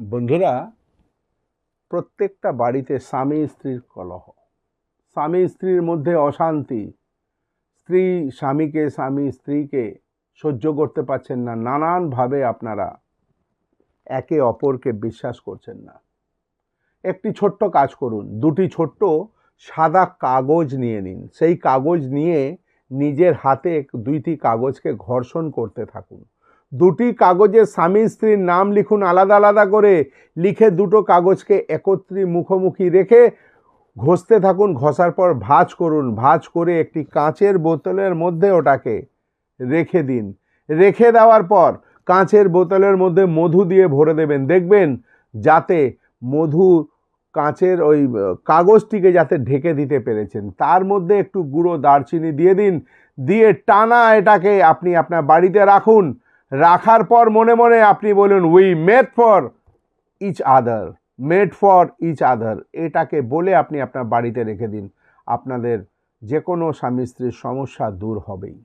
বন্ধুরা, প্রত্যেকটা বাড়িতে স্বামী স্ত্রীর কলহ। স্বামী স্ত্রীর মধ্যে অশান্তি। স্ত্রী স্বামীকে, স্বামী স্ত্রীকে সহ্য করতে পারছেন না। নানানভাবে আপনারা একে অপরকে বিশ্বাস করছেন না। একটি ছোট্ট কাজ করুন। দুটি ছোট্ট সাদা কাগজ নিয়ে নিন। সেই কাগজ নিয়ে নিজের হাতে দুইটি কাগজকে ঘর্ষণ করতে থাকুন। দুটি কাগজে স্বামী স্ত্রীর নাম লিখুন আলাদা আলাদা করে। লিখে দুটো কাগজকে একত্রী মুখোমুখি রেখে ঘষতে থাকুন, ঘষার পর ভাঁজ করুন। ভাঁজ করে একটি কাঁচের বোতলের মধ্যে ওটাকে রেখে দিন। রেখে দেওয়ার পর কাঁচের বোতলের মধ্যে মধু দিয়ে ভরে দেবেন। দেখবেন যাতে মধু কাঁচের ওই কাগজটিকে যাতে ঢেকে দিতে পেরেছেন। তার মধ্যে একটু গুঁড়ো দারচিনি দিয়ে দিন। দিয়ে টানা এটাকে আপনি আপনার বাড়িতে রাখুন। রাখার পর মনে মনে আপনি বলুন we made for each other made for each other এটাকে বলে আপনি আপনার বাড়িতে রেখে দিন। আপনাদের যে কোনো স্বামী স্ত্রীর সমস্যা দূর হবেই।